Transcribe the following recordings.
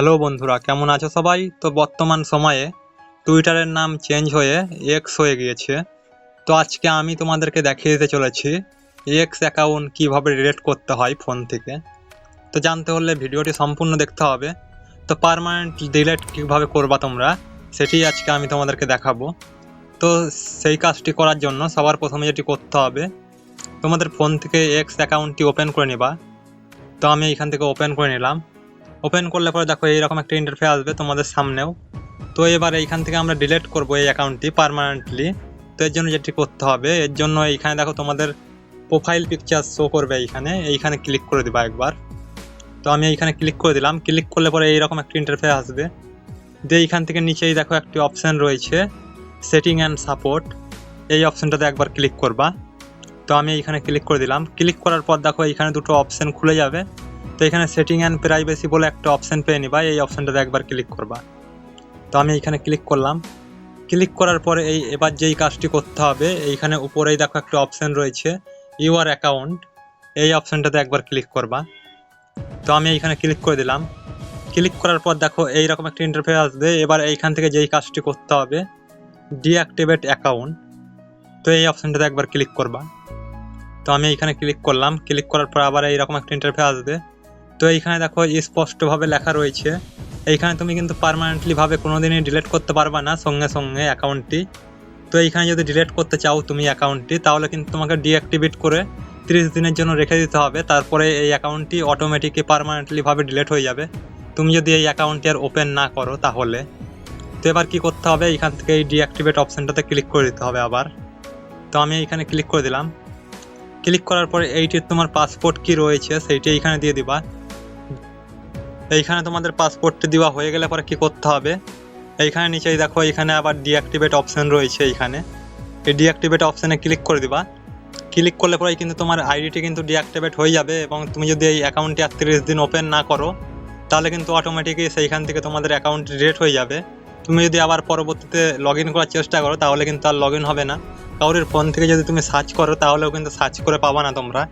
Hello বন্ধুরা, কেমন আছো সবাই? তো বর্তমান সময়ে টুইটারের নাম চেঞ্জ হয়ে এক্স হয়ে গিয়েছে। তো আজকে আমি তোমাদেরকে দেখিয়ে দিতে চলেছি এক্স অ্যাকাউন্ট কীভাবে রিলেট করতে হয় ফোন থেকে। তো জানতে হলে ভিডিওটি সম্পূর্ণ দেখতে হবে। তো পারমানেন্ট ডিলেট কীভাবে করবা তোমরা, সেটি আজকে আমি তোমাদেরকে দেখাবো। তো সেই কাজটি করার জন্য সবার প্রথমে যেটি করতে হবে, তোমাদের ফোন থেকে এক্স অ্যাকাউন্টটি ওপেন করে নিবা। তো আমি এখান থেকে ওপেন করে নিলাম। ওপেন করলে পরে দেখো এইরকম একটা ইন্টারফেস আসবে তোমাদের সামনেও। তো এবার এইখান থেকে আমরা ডিলিট করব এই অ্যাকাউন্টটি পারমানেন্টলি তো এর জন্য যেটি করতে হবে, এর জন্য এইখানে দেখো তোমাদের প্রোফাইল পিকচার শো করবে এইখানে। এইখানে ক্লিক করে দিবা একবার। তো আমি এইখানে ক্লিক করে দিলাম। ক্লিক করলে পরে এইরকম একটা ইন্টারফেস আসবে। দিয়ে এইখান থেকে নিচেই দেখো একটি অপশান রয়েছে সেটিং অ্যান্ড সাপোর্ট এই অপশানটাতে একবার ক্লিক করবা। তো আমি এইখানে ক্লিক করে দিলাম। ক্লিক করার পর দেখো এইখানে দুটো অপশান খুলে যাবে। তো এখানে সেটিং অ্যান্ড প্রাইভেসি বলে একটা অপশান পেয়ে নিবা, এই অপশানটাতে একবার ক্লিক করবা। তো আমি এইখানে ক্লিক করলাম। ক্লিক করার পরে এই, এবার যেই কাজটি করতে হবে, এইখানে উপরেই দেখো একটা অপশান রয়েছে ইউআর অ্যাকাউন্ট এই অপশানটাতে একবার ক্লিক করবা। তো আমি এইখানে ক্লিক করে দিলাম। ক্লিক করার পর দেখো এইরকম একটা ইন্টারফেস আসবে। এবার এইখান থেকে যেই কাজটি করতে হবে ডিঅ্যাক্টিভেট অ্যাকাউন্ট তো এই অপশানটাতে একবার ক্লিক করবা। তো আমি এইখানে ক্লিক করলাম। ক্লিক করার পর আবার এইরকম একটা ইন্টারফেস আসবে। তো এইখানে দেখো স্পষ্টভাবে লেখা রয়েছে। এইখানে তুমি কিন্তু পারমানেন্টলিভাবে কোনো দিনই ডিলিট করতে পারবা না সঙ্গে সঙ্গে অ্যাকাউন্টটি তো এইখানে যদি ডিলিট করতে চাও তুমি অ্যাকাউন্টটি তাহলে কিন্তু তোমাকে ডিঅ্যাক্টিভেট করে তিরিশ দিনের জন্য রেখে দিতে হবে। তারপরে এই অ্যাকাউন্টটি অটোমেটিকই পারমানেন্টলি ভাবে ডিলিট হয়ে যাবে। তুমি যদি এই অ্যাকাউন্টটি আর ওপেন না করো তাহলে। তো এবার কী করতে হবে? এইখান থেকে এই ডিঅ্যাক্টিভেট অপশানটাতে ক্লিক করে দিতে হবে আবার। তো আমি এইখানে ক্লিক করে দিলাম। ক্লিক করার পরে এইটির তোমার পাসপোর্ট কি রয়েছে, সেইটি এইখানে দিয়ে দিবা। এইখানে তোমাদের পাসপোর্টটি দেওয়া হয়ে গেলে পরে কি করতে হবে? এইখানে নিচেই দেখো, এইখানে আবার ডিঅ্যাক্টিভেট অপশন রয়েছে এইখানে। এই ডিঅ্যাক্টিভেট অপশানে ক্লিক করে দিবা। ক্লিক করলে পরে কিন্তু তোমার আইডিটি কিন্তু ডিঅ্যাক্টিভেট হয়ে যাবে এবং তুমি যদি এই অ্যাকাউন্টটি আর তিরিশ দিন ওপেন না করো, তাহলে কিন্তু অটোমেটিকই সেইখান থেকে তোমাদের অ্যাকাউন্ট রেট হয়ে যাবে। তুমি যদি আবার পরবর্তীতে লগ ইন করার চেষ্টা করো, তাহলে কিন্তু আর লগ ইন হবে না। কারোর ফোন থেকে যদি তুমি সার্চ করো, তাহলেও কিন্তু সার্চ করে পাবা না তোমরা।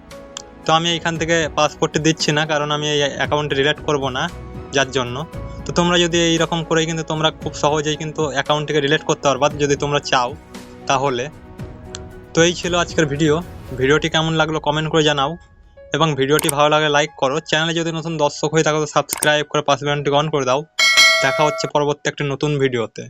তো আমি এইখান থেকে পাসপোর্টটি দিচ্ছি না, কারণ আমি এই অ্যাকাউন্টে রিলেট করব না যার জন্য। তো তোমরা যদি এই রকম করেই কিন্তু তোমরা খুব সহজেই কিন্তু অ্যাকাউন্টটিকে রিলেট করতে পারবা, যদি তোমরা চাও তাহলে। তো এই ছিল আজকের ভিডিও ভিডিওটি কেমন লাগল কমেন্ট করে জানাও। এবং ভিডিওটি ভালো লাগে লাইক করো। চ্যানেলে যদি নতুন দর্শক হয়ে থাকো, তো সাবস্ক্রাইব করে পাশে বাটনটি অন করে দাও। দেখা হচ্ছে পরবর্তী একটি নতুন ভিডিওতে